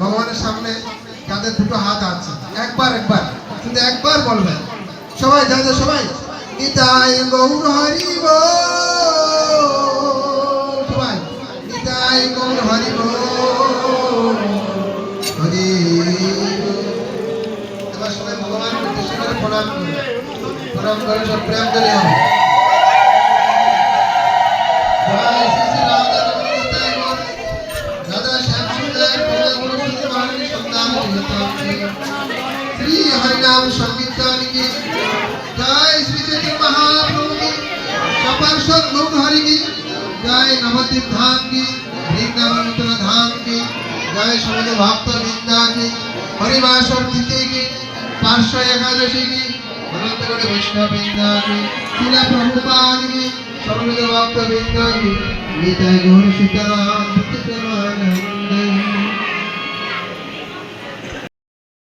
ভগবানের সামনে যাদের দুটো হাত আছে, একবার একবার কিন্তু একবার বলবেন। সবাই যাদের সবাই। নিতাই গৌর হরিব। সবাই, নিতাই গৌর হরিব। হরি এবার সবাই ভগবান প্রণাম প্রণাম করে সব প্রেম করে জয় শ্রী হরিনাম জয় শ্রী চৈতন্য মহাপ্রভু কি সপার্ষদ গৌর হরি কি জয় নবদ্বীপ ধাম কি বৃন্দাবন ধাম কি জয় সমুদ্র ভক্ত বৃন্দা কি হরিবাসর তিথি কি পাঁচশো একাদশী কি অনন্ত করে বৈষ্ণব বৃন্দা কি শিলা প্রভুপাদ কি সমুদ্র ভক্ত বৃন্দা কি গীতায় গৌর সীতারাম